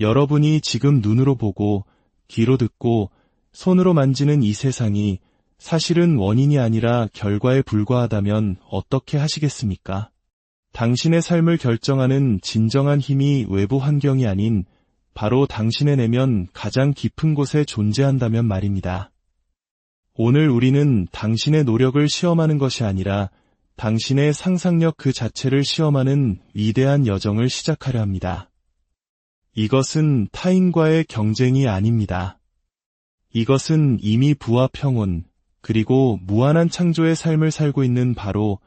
여러분이 지금 눈으로 보고 귀로 듣고 손으로 만지는 이 세상이 사실은 원인이 아니라 결과에 불과하다면 어떻게 하시겠습니까? 당신의 삶을 결정하는 진정한 힘이 외부 환경이 아닌 바로 당신의 내면 가장 깊은 곳에 존재한다면 말입니다. 오늘 우리는 당신의 노력을 시험하는 것이 아니라 당신의 상상력 그 자체를 시험하는 위대한 여정을 시작하려 합니다. 이것은 타인과의 경쟁이 아닙니다. 이것은 이미 부와 평온, 그리고 무한한 창조의 삶을 살고 있는 바로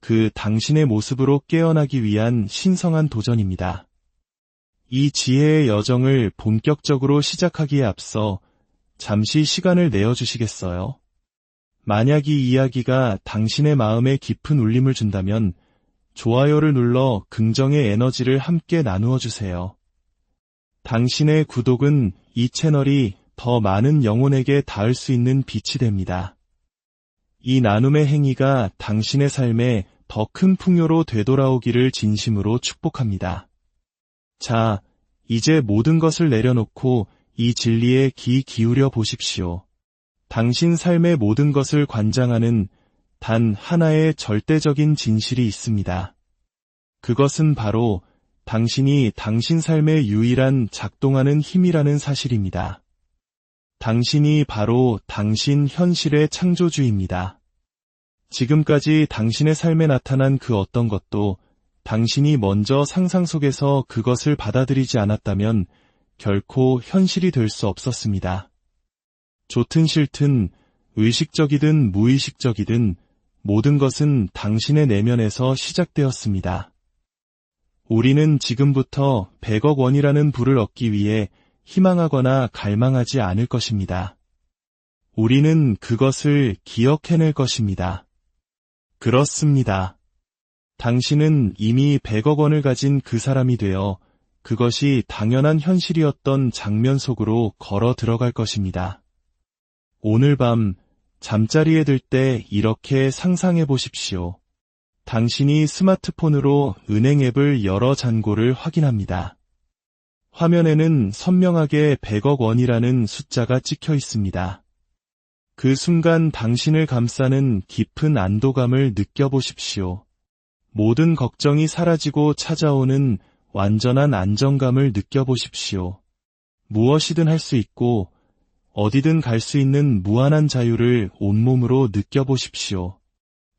그 당신의 모습으로 깨어나기 위한 신성한 도전입니다. 이 지혜의 여정을 본격적으로 시작하기에 앞서 잠시 시간을 내어주시겠어요? 만약 이 이야기가 당신의 마음에 깊은 울림을 준다면 좋아요를 눌러 긍정의 에너지를 함께 나누어 주세요. 당신의 구독은 이 채널이 더 많은 영혼에게 닿을 수 있는 빛이 됩니다. 이 나눔의 행위가 당신의 삶에 더 큰 풍요로 되돌아오기를 진심으로 축복합니다. 자, 이제 모든 것을 내려놓고 이 진리에 귀 기울여 보십시오. 당신 삶의 모든 것을 관장하는 단 하나의 절대적인 진실이 있습니다. 그것은 바로 당신이 당신 삶의 유일한 작동하는 힘이라는 사실입니다. 당신이 바로 당신 현실의 창조주입니다. 지금까지 당신의 삶에 나타난 그 어떤 것도 당신이 먼저 상상 속에서 그것을 받아들이지 않았다면 결코 현실이 될 수 없었습니다. 좋든 싫든 의식적이든 무의식적이든 모든 것은 당신의 내면에서 시작되었습니다. 우리는 지금부터 100억 원이라는 부를 얻기 위해 희망하거나 갈망하지 않을 것입니다. 우리는 그것을 기억해낼 것입니다. 그렇습니다. 당신은 이미 100억 원을 가진 그 사람이 되어 그것이 당연한 현실이었던 장면 속으로 걸어 들어갈 것입니다. 오늘 밤 잠자리에 들 때 이렇게 상상해 보십시오. 당신이 스마트폰으로 은행 앱을 여러 잔고를 확인합니다. 화면에는 선명하게 100억 원이라는 숫자가 찍혀 있습니다. 그 순간 당신을 감싸는 깊은 안도감을 느껴보십시오. 모든 걱정이 사라지고 찾아오는 완전한 안정감을 느껴보십시오. 무엇이든 할 수 있고 어디든 갈 수 있는 무한한 자유를 온몸으로 느껴보십시오.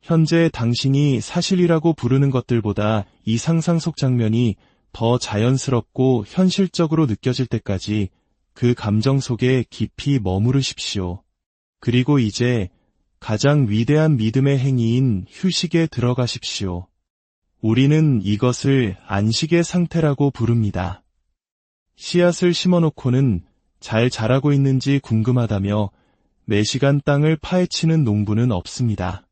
현재 당신이 사실이라고 부르는 것들보다 이 상상 속 장면이 더 자연스럽고 현실적으로 느껴질 때까지 그 감정 속에 깊이 머무르십시오. 그리고 이제 가장 위대한 믿음의 행위인 휴식에 들어가십시오. 우리는 이것을 안식의 상태라고 부릅니다. 씨앗을 심어놓고는 잘 자라고 있는지 궁금하다며 매시간 땅을 파헤치는 농부는 없습니다.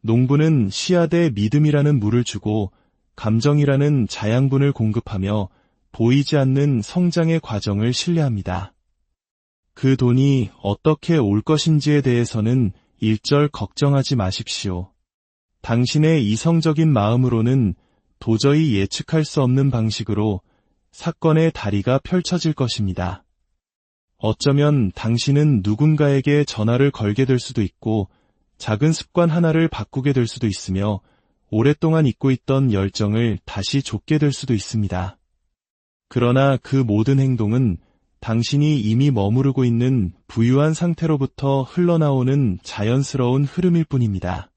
농부는 씨앗에 믿음이라는 물을 주고 감정이라는 자양분을 공급하며 보이지 않는 성장의 과정을 신뢰합니다. 그 돈이 어떻게 올 것인지에 대해서는 일절 걱정하지 마십시오. 당신의 이성적인 마음으로는 도저히 예측할 수 없는 방식으로 사건의 다리가 펼쳐질 것입니다. 어쩌면 당신은 누군가에게 전화를 걸게 될 수도 있고 작은 습관 하나를 바꾸게 될 수도 있으며 오랫동안 잊고 있던 열정을 다시 좇게 될 수도 있습니다. 그러나 그 모든 행동은 당신이 이미 머무르고 있는 부유한 상태로부터 흘러나오는 자연스러운 흐름일 뿐입니다.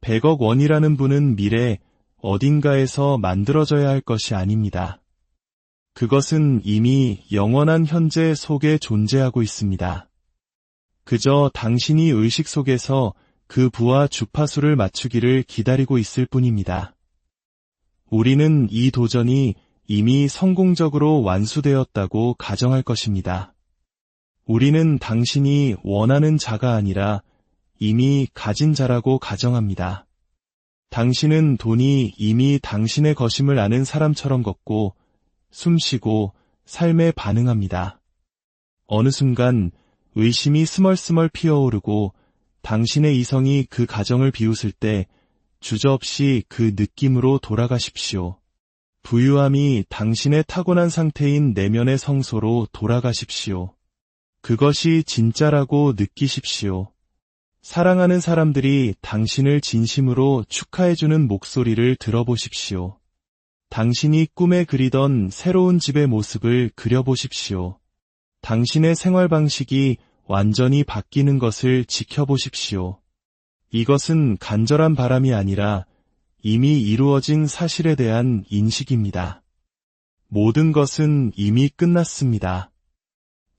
100억 원이라는 분은 미래 어딘가에서 만들어져야 할 것이 아닙니다. 그것은 이미 영원한 현재 속에 존재하고 있습니다. 그저 당신이 의식 속에서 그 부와 주파수를 맞추기를 기다리고 있을 뿐입니다. 우리는 이 도전이 이미 성공적으로 완수되었다고 가정할 것입니다. 우리는 당신이 원하는 자가 아니라 이미 가진 자라고 가정합니다. 당신은 돈이 이미 당신의 것임을 아는 사람처럼 걷고 숨쉬고 삶에 반응합니다. 어느 순간 의심이 스멀스멀 피어오르고 당신의 이성이 그 가정을 비웃을 때 주저없이 그 느낌으로 돌아가십시오. 부유함이 당신의 타고난 상태인 내면의 성소로 돌아가십시오. 그것이 진짜라고 느끼십시오. 사랑하는 사람들이 당신을 진심으로 축하해주는 목소리를 들어보십시오. 당신이 꿈에 그리던 새로운 집의 모습을 그려보십시오. 당신의 생활 방식이 완전히 바뀌는 것을 지켜보십시오. 이것은 간절한 바람이 아니라 이미 이루어진 사실에 대한 인식입니다. 모든 것은 이미 끝났습니다.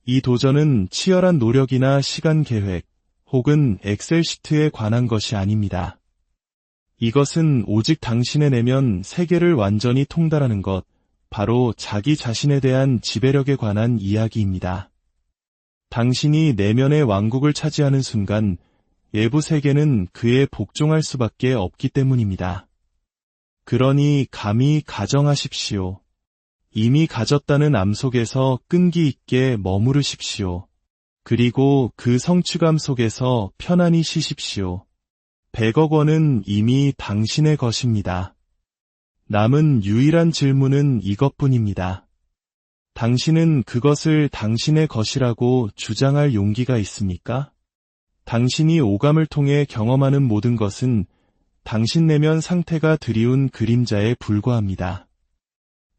이 도전은 치열한 노력이나 시간 계획 혹은 엑셀 시트에 관한 것이 아닙니다. 이것은 오직 당신의 내면 세계를 완전히 통달하는 것, 바로 자기 자신에 대한 지배력에 관한 이야기입니다. 당신이 내면의 왕국을 차지하는 순간 외부 세계는 그에 복종할 수밖에 없기 때문입니다. 그러니 감히 가정하십시오. 이미 가졌다는 암 속에서 끈기 있게 머무르십시오. 그리고 그 성취감 속에서 편안히 쉬십시오. 100억 원은 이미 당신의 것입니다. 남은 유일한 질문은 이것뿐입니다. 당신은 그것을 당신의 것이라고 주장할 용기가 있습니까? 당신이 오감을 통해 경험하는 모든 것은 당신 내면 상태가 드리운 그림자에 불과합니다.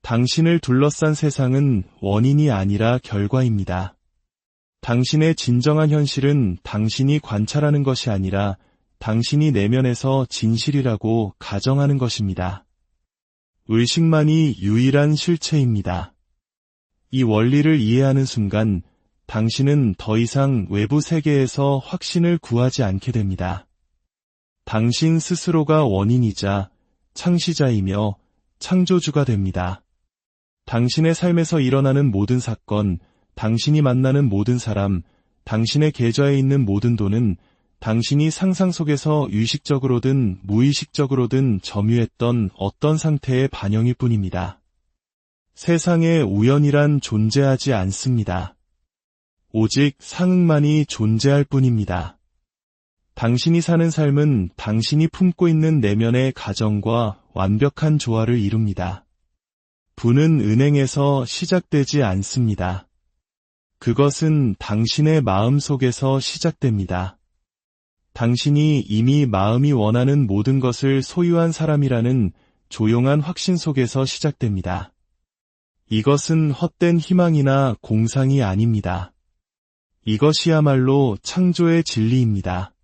당신을 둘러싼 세상은 원인이 아니라 결과입니다. 당신의 진정한 현실은 당신이 관찰하는 것이 아니라 당신이 내면에서 진실이라고 가정하는 것입니다. 의식만이 유일한 실체입니다. 이 원리를 이해하는 순간 당신은 더 이상 외부 세계에서 확신을 구하지 않게 됩니다. 당신 스스로가 원인이자 창시자이며 창조주가 됩니다. 당신의 삶에서 일어나는 모든 사건, 당신이 만나는 모든 사람, 당신의 계좌에 있는 모든 돈은 당신이 상상 속에서 의식적으로든 무의식적으로든 점유했던 어떤 상태의 반영일 뿐입니다. 세상에 우연이란 존재하지 않습니다. 오직 상응만이 존재할 뿐입니다. 당신이 사는 삶은 당신이 품고 있는 내면의 가정과 완벽한 조화를 이룹니다. 부는 은행에서 시작되지 않습니다. 그것은 당신의 마음 속에서 시작됩니다. 당신이 이미 마음이 원하는 모든 것을 소유한 사람이라는 조용한 확신 속에서 시작됩니다. 이것은 헛된 희망이나 공상이 아닙니다. 이것이야말로 창조의 진리입니다.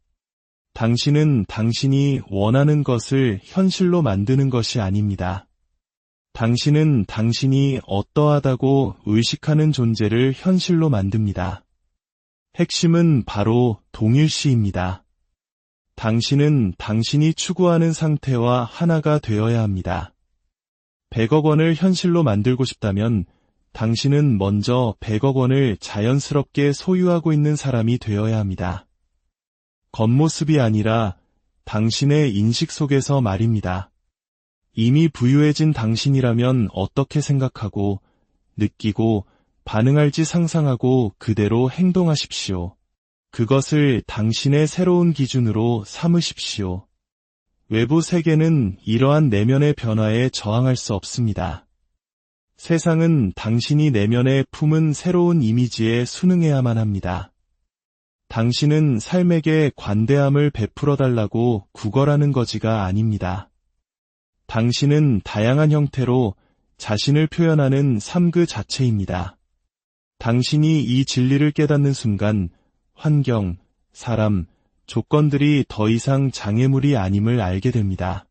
당신은 당신이 원하는 것을 현실로 만드는 것이 아닙니다. 당신은 당신이 어떠하다고 의식하는 존재를 현실로 만듭니다. 핵심은 바로 동일시입니다. 당신은 당신이 추구하는 상태와 하나가 되어야 합니다. 100억 원을 현실로 만들고 싶다면 당신은 먼저 100억 원을 자연스럽게 소유하고 있는 사람이 되어야 합니다. 겉모습이 아니라 당신의 인식 속에서 말입니다. 이미 부유해진 당신이라면 어떻게 생각하고, 느끼고, 반응할지 상상하고 그대로 행동하십시오. 그것을 당신의 새로운 기준으로 삼으십시오. 외부 세계는 이러한 내면의 변화에 저항할 수 없습니다. 세상은 당신이 내면에 품은 새로운 이미지에 순응해야만 합니다. 당신은 삶에게 관대함을 베풀어 달라고 구걸하는 거지가 아닙니다. 당신은 다양한 형태로 자신을 표현하는 삶 그 자체입니다. 당신이 이 진리를 깨닫는 순간 환경, 사람, 조건들이 더 이상 장애물이 아님을 알게 됩니다.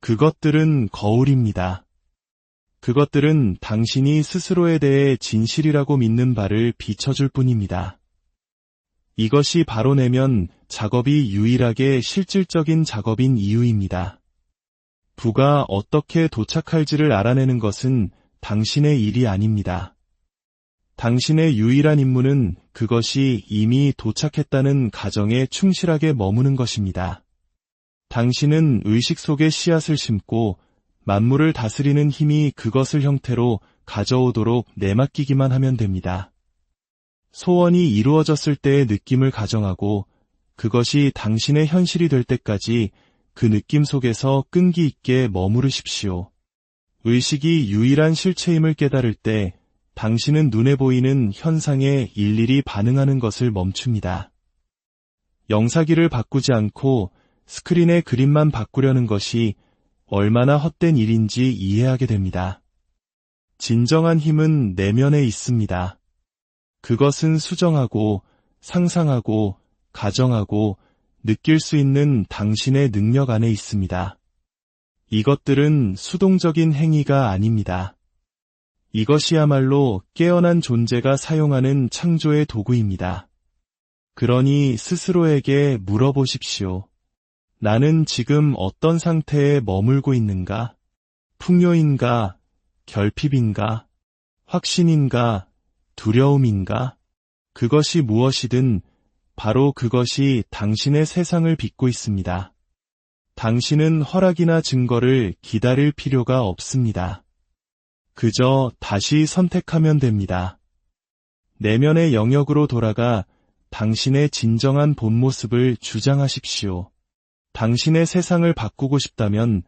그것들은 거울입니다. 그것들은 당신이 스스로에 대해 진실이라고 믿는 바를 비춰줄 뿐입니다. 이것이 바로 내면 작업이 유일하게 실질적인 작업인 이유입니다. 부가 어떻게 도착할지를 알아내는 것은 당신의 일이 아닙니다. 당신의 유일한 임무는 그것이 이미 도착했다는 가정에 충실하게 머무는 것입니다. 당신은 의식 속에 씨앗을 심고 만물을 다스리는 힘이 그것을 형태로 가져오도록 내맡기기만 하면 됩니다. 소원이 이루어졌을 때의 느낌을 가정하고 그것이 당신의 현실이 될 때까지 그 느낌 속에서 끈기 있게 머무르십시오. 의식이 유일한 실체임을 깨달을 때 당신은 눈에 보이는 현상에 일일이 반응하는 것을 멈춥니다. 영사기를 바꾸지 않고 스크린의 그림만 바꾸려는 것이 얼마나 헛된 일인지 이해하게 됩니다. 진정한 힘은 내면에 있습니다. 그것은 수정하고 상상하고 가정하고 느낄 수 있는 당신의 능력 안에 있습니다. 이것들은 수동적인 행위가 아닙니다. 이것이야말로 깨어난 존재가 사용하는 창조의 도구입니다. 그러니 스스로에게 물어보십시오. 나는 지금 어떤 상태에 머물고 있는가? 풍요인가? 결핍인가? 확신인가? 두려움인가? 그것이 무엇이든 바로 그것이 당신의 세상을 빚고 있습니다. 당신은 허락이나 증거를 기다릴 필요가 없습니다. 그저 다시 선택하면 됩니다. 내면의 영역으로 돌아가 당신의 진정한 본 모습을 주장하십시오. 당신의 세상을 바꾸고 싶다면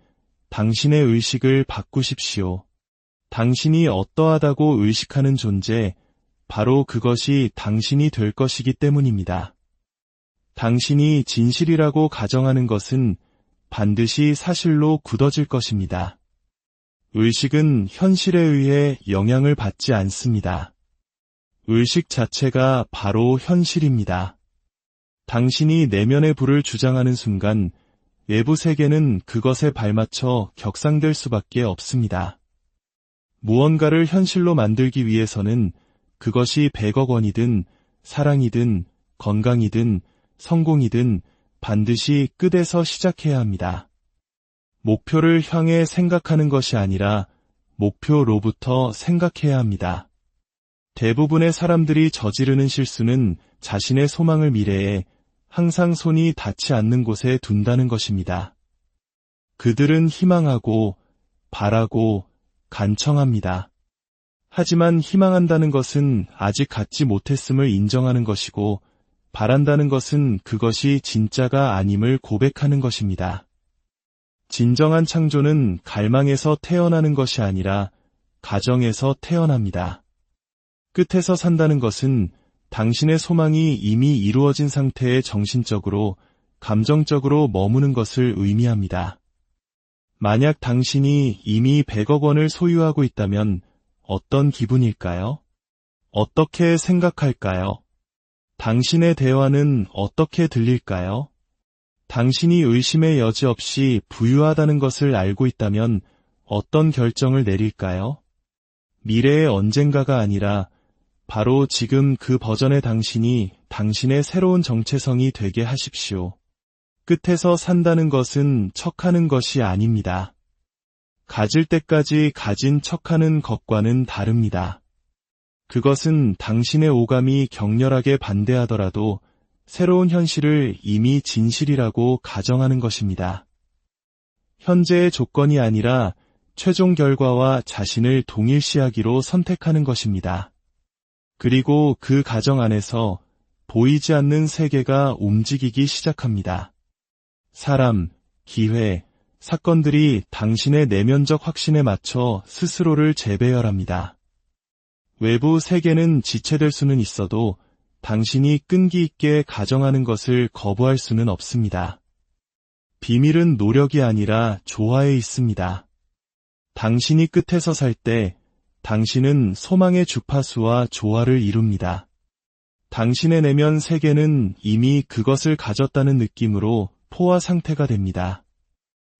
당신의 의식을 바꾸십시오. 당신이 어떠하다고 의식하는 존재, 바로 그것이 당신이 될 것이기 때문입니다. 당신이 진실이라고 가정하는 것은 반드시 사실로 굳어질 것입니다. 의식은 현실에 의해 영향을 받지 않습니다. 의식 자체가 바로 현실입니다. 당신이 내면의 불을 주장하는 순간 외부 세계는 그것에 발맞춰 격상될 수밖에 없습니다. 무언가를 현실로 만들기 위해서는 그것이 100억 원이든 사랑이든 건강이든 성공이든 반드시 끝에서 시작해야 합니다. 목표를 향해 생각하는 것이 아니라 목표로부터 생각해야 합니다. 대부분의 사람들이 저지르는 실수는 자신의 소망을 미래에 항상 손이 닿지 않는 곳에 둔다는 것입니다. 그들은 희망하고 바라고 간청합니다. 하지만 희망한다는 것은 아직 갖지 못했음을 인정하는 것이고 바란다는 것은 그것이 진짜가 아님을 고백하는 것입니다. 진정한 창조는 갈망에서 태어나는 것이 아니라 가정에서 태어납니다. 끝에서 산다는 것은 당신의 소망이 이미 이루어진 상태에 정신적으로, 감정적으로 머무는 것을 의미합니다. 만약 당신이 이미 100억 원을 소유하고 있다면 어떤 기분일까요? 어떻게 생각할까요? 당신의 대화는 어떻게 들릴까요? 당신이 의심의 여지 없이 부유하다는 것을 알고 있다면 어떤 결정을 내릴까요? 미래의 언젠가가 아니라 바로 지금 그 버전의 당신이 당신의 새로운 정체성이 되게 하십시오. 끝에서 산다는 것은 척하는 것이 아닙니다. 가질 때까지 가진 척하는 것과는 다릅니다. 그것은 당신의 오감이 격렬하게 반대하더라도 새로운 현실을 이미 진실이라고 가정하는 것입니다. 현재의 조건이 아니라 최종 결과와 자신을 동일시하기로 선택하는 것입니다. 그리고 그 가정 안에서 보이지 않는 세계가 움직이기 시작합니다. 사람, 기회, 사건들이 당신의 내면적 확신에 맞춰 스스로를 재배열합니다. 외부 세계는 지체될 수는 있어도 당신이 끈기 있게 가정하는 것을 거부할 수는 없습니다. 비밀은 노력이 아니라 조화에 있습니다. 당신이 끝에서 살 때 당신은 소망의 주파수와 조화를 이룹니다. 당신의 내면 세계는 이미 그것을 가졌다는 느낌으로 포화 상태가 됩니다.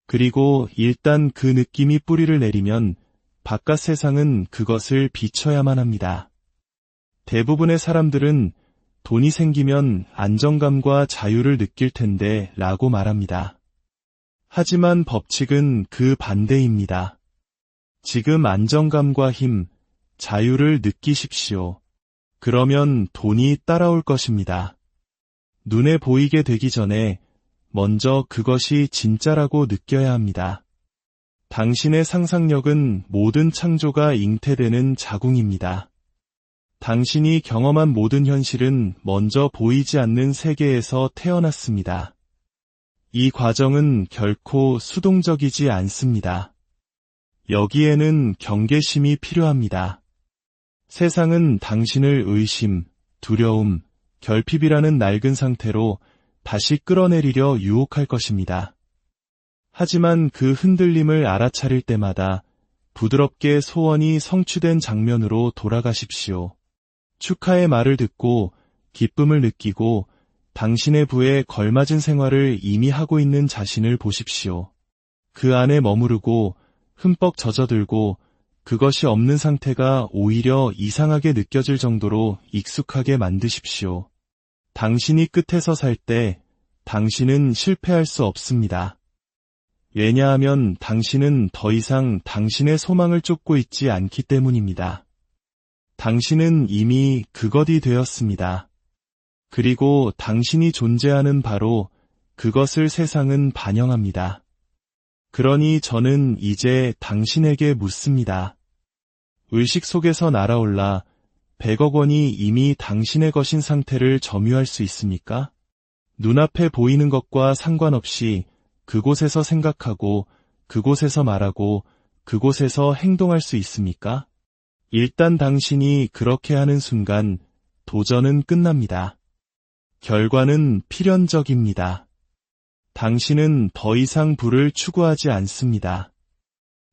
그리고 일단 그 느낌이 뿌리를 내리면 바깥 세상은 그것을 비춰야만 합니다. 대부분의 사람들은 돈이 생기면 안정감과 자유를 느낄 텐데 라고 말합니다. 하지만 법칙은 그 반대입니다. 지금 안정감과 힘, 자유를 느끼십시오. 그러면 돈이 따라올 것입니다. 눈에 보이게 되기 전에 먼저 그것이 진짜라고 느껴야 합니다. 당신의 상상력은 모든 창조가 잉태되는 자궁입니다. 당신이 경험한 모든 현실은 먼저 보이지 않는 세계에서 태어났습니다. 이 과정은 결코 수동적이지 않습니다. 여기에는 경계심이 필요합니다. 세상은 당신을 의심, 두려움, 결핍이라는 낡은 상태로 다시 끌어내리려 유혹할 것입니다. 하지만 그 흔들림을 알아차릴 때마다 부드럽게 소원이 성취된 장면으로 돌아가십시오. 축하의 말을 듣고 기쁨을 느끼고 당신의 부에 걸맞은 생활을 이미 하고 있는 자신을 보십시오. 그 안에 머무르고 흠뻑 젖어들고 그것이 없는 상태가 오히려 이상하게 느껴질 정도로 익숙하게 만드십시오. 당신이 끝에서 살 때 당신은 실패할 수 없습니다. 왜냐하면 당신은 더 이상 당신의 소망을 쫓고 있지 않기 때문입니다. 당신은 이미 그것이 되었습니다. 그리고 당신이 존재하는 바로 그것을 세상은 반영합니다. 그러니 저는 이제 당신에게 묻습니다. 의식 속에서 날아올라 100억 원이 이미 당신의 것인 상태를 점유할 수 있습니까? 눈앞에 보이는 것과 상관없이 그곳에서 생각하고 그곳에서 말하고 그곳에서 행동할 수 있습니까? 일단 당신이 그렇게 하는 순간 도전은 끝납니다. 결과는 필연적입니다. 당신은 더 이상 부를 추구하지 않습니다.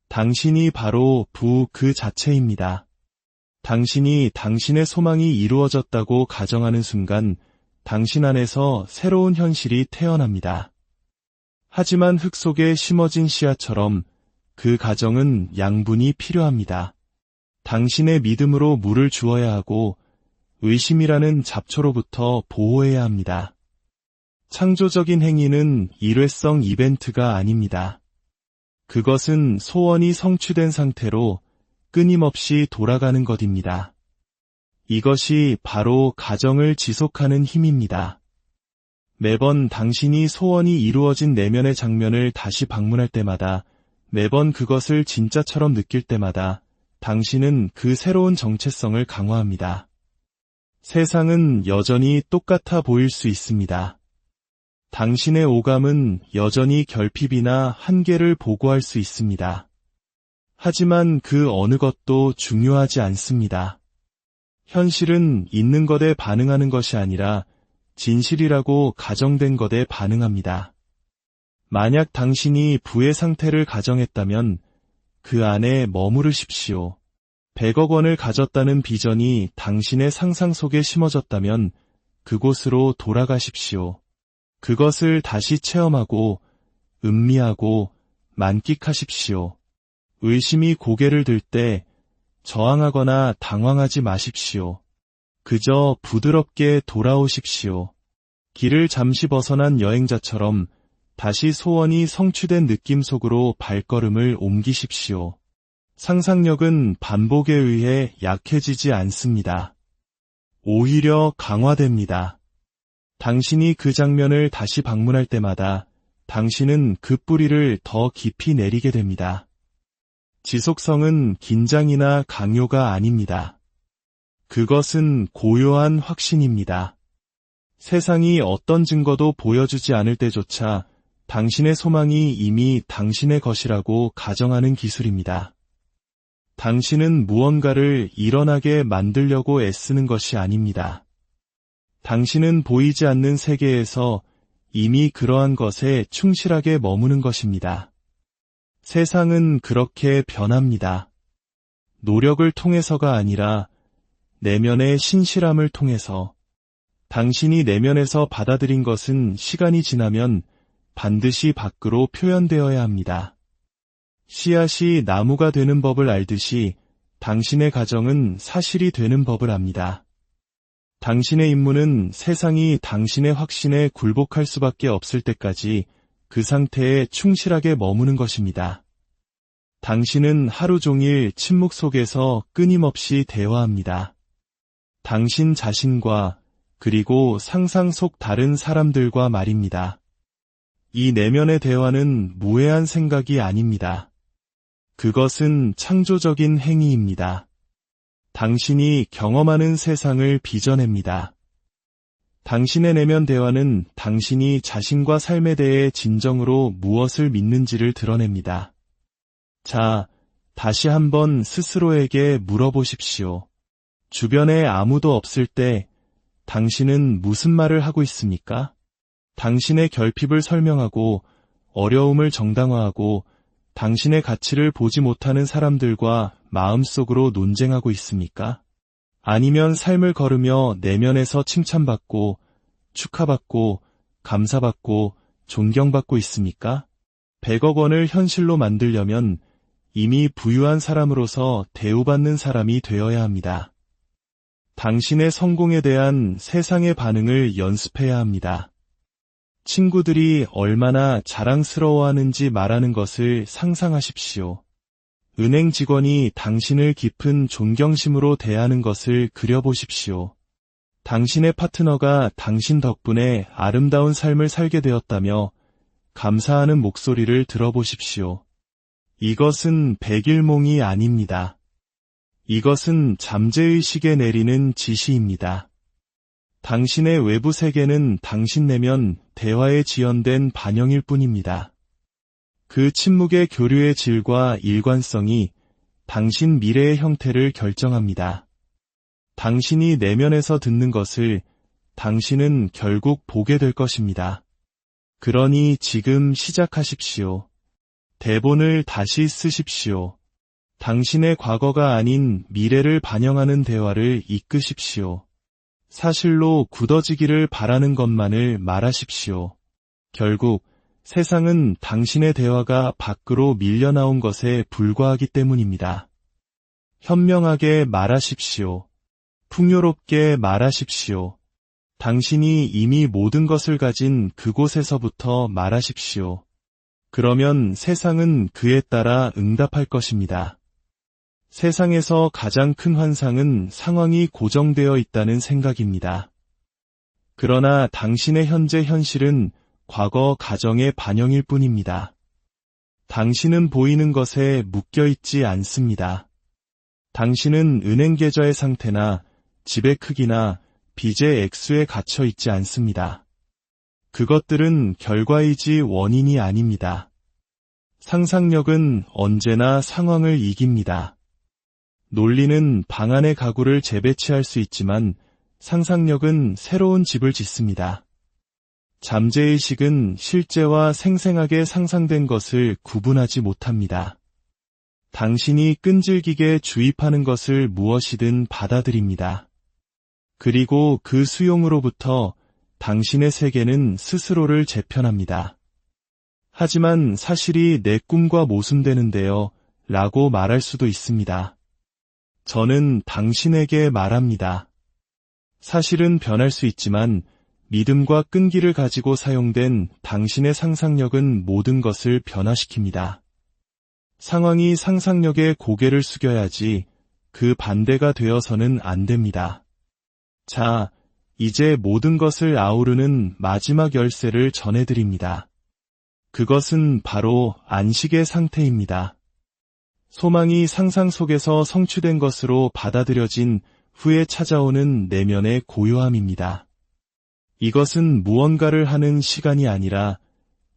당신이 바로 부 그 자체입니다. 당신이 당신의 소망이 이루어졌다고 가정하는 순간 당신 안에서 새로운 현실이 태어납니다. 하지만 흙 속에 심어진 씨앗처럼 그 가정은 양분이 필요합니다. 당신의 믿음으로 물을 주어야 하고 의심이라는 잡초로부터 보호해야 합니다. 창조적인 행위는 일회성 이벤트가 아닙니다. 그것은 소원이 성취된 상태로 끊임없이 돌아가는 것입니다. 이것이 바로 가정을 지속하는 힘입니다. 매번 당신이 소원이 이루어진 내면의 장면을 다시 방문할 때마다 매번 그것을 진짜처럼 느낄 때마다 당신은 그 새로운 정체성을 강화합니다. 세상은 여전히 똑같아 보일 수 있습니다. 당신의 오감은 여전히 결핍이나 한계를 보고할 수 있습니다. 하지만 그 어느 것도 중요하지 않습니다. 현실은 있는 것에 반응하는 것이 아니라 진실이라고 가정된 것에 반응합니다. 만약 당신이 부의 상태를 가정했다면 그 안에 머무르십시오. 100억 원을 가졌다는 비전이 당신의 상상 속에 심어졌다면 그곳으로 돌아가십시오. 그것을 다시 체험하고 음미하고 만끽하십시오. 의심이 고개를 들 때 저항하거나 당황하지 마십시오. 그저 부드럽게 돌아오십시오. 길을 잠시 벗어난 여행자처럼 다시 소원이 성취된 느낌 속으로 발걸음을 옮기십시오. 상상력은 반복에 의해 약해지지 않습니다. 오히려 강화됩니다. 당신이 그 장면을 다시 방문할 때마다 당신은 그 뿌리를 더 깊이 내리게 됩니다. 지속성은 긴장이나 강요가 아닙니다. 그것은 고요한 확신입니다. 세상이 어떤 증거도 보여주지 않을 때조차 당신의 소망이 이미 당신의 것이라고 가정하는 기술입니다. 당신은 무언가를 일어나게 만들려고 애쓰는 것이 아닙니다. 당신은 보이지 않는 세계에서 이미 그러한 것에 충실하게 머무는 것입니다. 세상은 그렇게 변합니다. 노력을 통해서가 아니라 내면의 신실함을 통해서 당신이 내면에서 받아들인 것은 시간이 지나면 반드시 밖으로 표현되어야 합니다. 씨앗이 나무가 되는 법을 알듯이 당신의 가정은 사실이 되는 법을 압니다. 당신의 임무는 세상이 당신의 확신에 굴복할 수밖에 없을 때까지 그 상태에 충실하게 머무는 것입니다. 당신은 하루 종일 침묵 속에서 끊임없이 대화합니다. 당신 자신과 그리고 상상 속 다른 사람들과 말입니다. 이 내면의 대화는 무해한 생각이 아닙니다. 그것은 창조적인 행위입니다. 당신이 경험하는 세상을 빚어냅니다. 당신의 내면 대화는 당신이 자신과 삶에 대해 진정으로 무엇을 믿는지를 드러냅니다. 자, 다시 한번 스스로에게 물어보십시오. 주변에 아무도 없을 때 당신은 무슨 말을 하고 있습니까? 당신의 결핍을 설명하고 어려움을 정당화하고 당신의 가치를 보지 못하는 사람들과 마음속으로 논쟁하고 있습니까? 아니면 삶을 걸으며 내면에서 칭찬받고 축하받고 감사받고 존경받고 있습니까? 100억 원을 현실로 만들려면 이미 부유한 사람으로서 대우받는 사람이 되어야 합니다. 당신의 성공에 대한 세상의 반응을 연습해야 합니다. 친구들이 얼마나 자랑스러워하는지 말하는 것을 상상하십시오. 은행 직원이 당신을 깊은 존경심으로 대하는 것을 그려보십시오. 당신의 파트너가 당신 덕분에 아름다운 삶을 살게 되었다며 감사하는 목소리를 들어보십시오. 이것은 백일몽이 아닙니다. 이것은 잠재의식에 내리는 지시입니다. 당신의 외부 세계는 당신 내면 대화에 지연된 반영일 뿐입니다. 그 침묵의 교류의 질과 일관성이 당신 미래의 형태를 결정합니다. 당신이 내면에서 듣는 것을 당신은 결국 보게 될 것입니다. 그러니 지금 시작하십시오. 대본을 다시 쓰십시오. 당신의 과거가 아닌 미래를 반영하는 대화를 이끄십시오. 사실로 굳어지기를 바라는 것만을 말하십시오. 결국 세상은 당신의 대화가 밖으로 밀려나온 것에 불과하기 때문입니다. 현명하게 말하십시오. 풍요롭게 말하십시오. 당신이 이미 모든 것을 가진 그곳에서부터 말하십시오. 그러면 세상은 그에 따라 응답할 것입니다. 세상에서 가장 큰 환상은 상황이 고정되어 있다는 생각입니다. 그러나 당신의 현재 현실은 과거 가정의 반영일 뿐입니다. 당신은 보이는 것에 묶여 있지 않습니다. 당신은 은행 계좌의 상태나 집의 크기나 빚의 액수에 갇혀 있지 않습니다. 그것들은 결과이지 원인이 아닙니다. 상상력은 언제나 상황을 이깁니다. 논리는 방 안의 가구를 재배치할 수 있지만 상상력은 새로운 집을 짓습니다. 잠재의식은 실제와 생생하게 상상된 것을 구분하지 못합니다. 당신이 끈질기게 주입하는 것을 무엇이든 받아들입니다. 그리고 그 수용으로부터 당신의 세계는 스스로를 재편합니다. 하지만 사실이 내 꿈과 모순되는데요 라고 말할 수도 있습니다. 저는 당신에게 말합니다. 사실은 변할 수 있지만 믿음과 끈기를 가지고 사용된 당신의 상상력은 모든 것을 변화시킵니다. 상황이 상상력에 고개를 숙여야지 그 반대가 되어서는 안 됩니다. 자, 이제 모든 것을 아우르는 마지막 열쇠를 전해드립니다. 그것은 바로 안식의 상태입니다. 소망이 상상 속에서 성취된 것으로 받아들여진 후에 찾아오는 내면의 고요함입니다. 이것은 무언가를 하는 시간이 아니라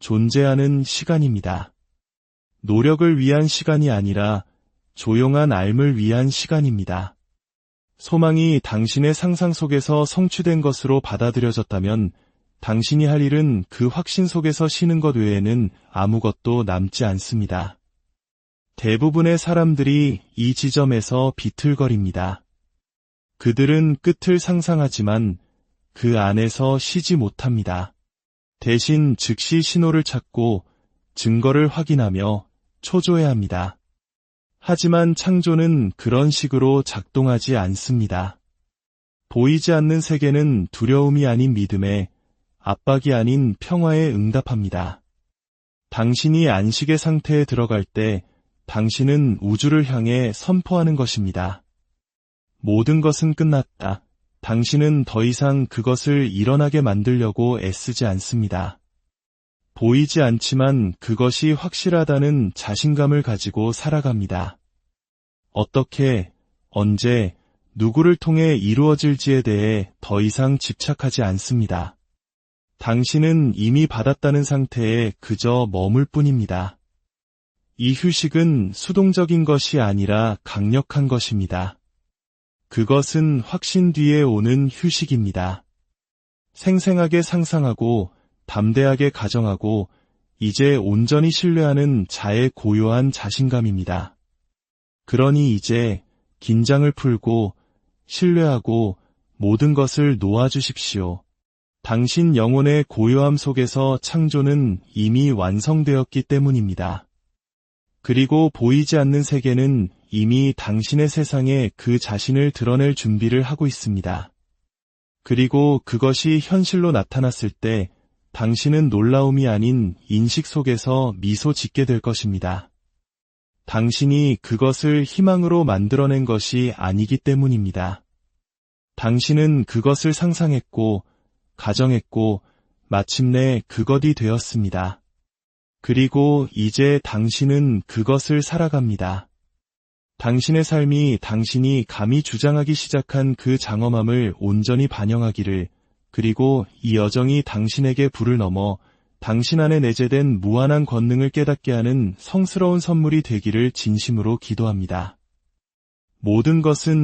존재하는 시간입니다. 노력을 위한 시간이 아니라 조용한 삶을 위한 시간입니다. 소망이 당신의 상상 속에서 성취된 것으로 받아들여졌다면 당신이 할 일은 그 확신 속에서 쉬는 것 외에는 아무것도 남지 않습니다. 대부분의 사람들이 이 지점에서 비틀거립니다. 그들은 끝을 상상하지만 그 안에서 쉬지 못합니다. 대신 즉시 신호를 찾고 증거를 확인하며 초조해 합니다. 하지만 창조는 그런 식으로 작동하지 않습니다. 보이지 않는 세계는 두려움이 아닌 믿음에 압박이 아닌 평화에 응답합니다. 당신이 안식의 상태에 들어갈 때 당신은 우주를 향해 선포하는 것입니다. 모든 것은 끝났다. 당신은 더 이상 그것을 일어나게 만들려고 애쓰지 않습니다. 보이지 않지만 그것이 확실하다는 자신감을 가지고 살아갑니다. 어떻게, 언제, 누구를 통해 이루어질지에 대해 더 이상 집착하지 않습니다. 당신은 이미 받았다는 상태에 그저 머물 뿐입니다. 이 휴식은 수동적인 것이 아니라 강력한 것입니다. 그것은 확신 뒤에 오는 휴식입니다. 생생하게 상상하고 담대하게 가정하고 이제 온전히 신뢰하는 자의 고요한 자신감입니다. 그러니 이제 긴장을 풀고 신뢰하고 모든 것을 놓아주십시오. 당신 영혼의 고요함 속에서 창조는 이미 완성되었기 때문입니다. 그리고 보이지 않는 세계는 이미 당신의 세상에 그 자신을 드러낼 준비를 하고 있습니다. 그리고 그것이 현실로 나타났을 때 당신은 놀라움이 아닌 인식 속에서 미소 짓게 될 것입니다. 당신이 그것을 희망으로 만들어낸 것이 아니기 때문입니다. 당신은 그것을 상상했고, 가정했고, 마침내 그것이 되었습니다. 그리고 이제 당신은 그것을 살아갑니다. 당신의 삶이 당신이 감히 주장하기 시작한 그 장엄함을 온전히 반영하기를, 그리고 이 여정이 당신에게 불을 넘어 당신 안에 내재된 무한한 권능을 깨닫게 하는 성스러운 선물이 되기를 진심으로 기도합니다. 모든 것은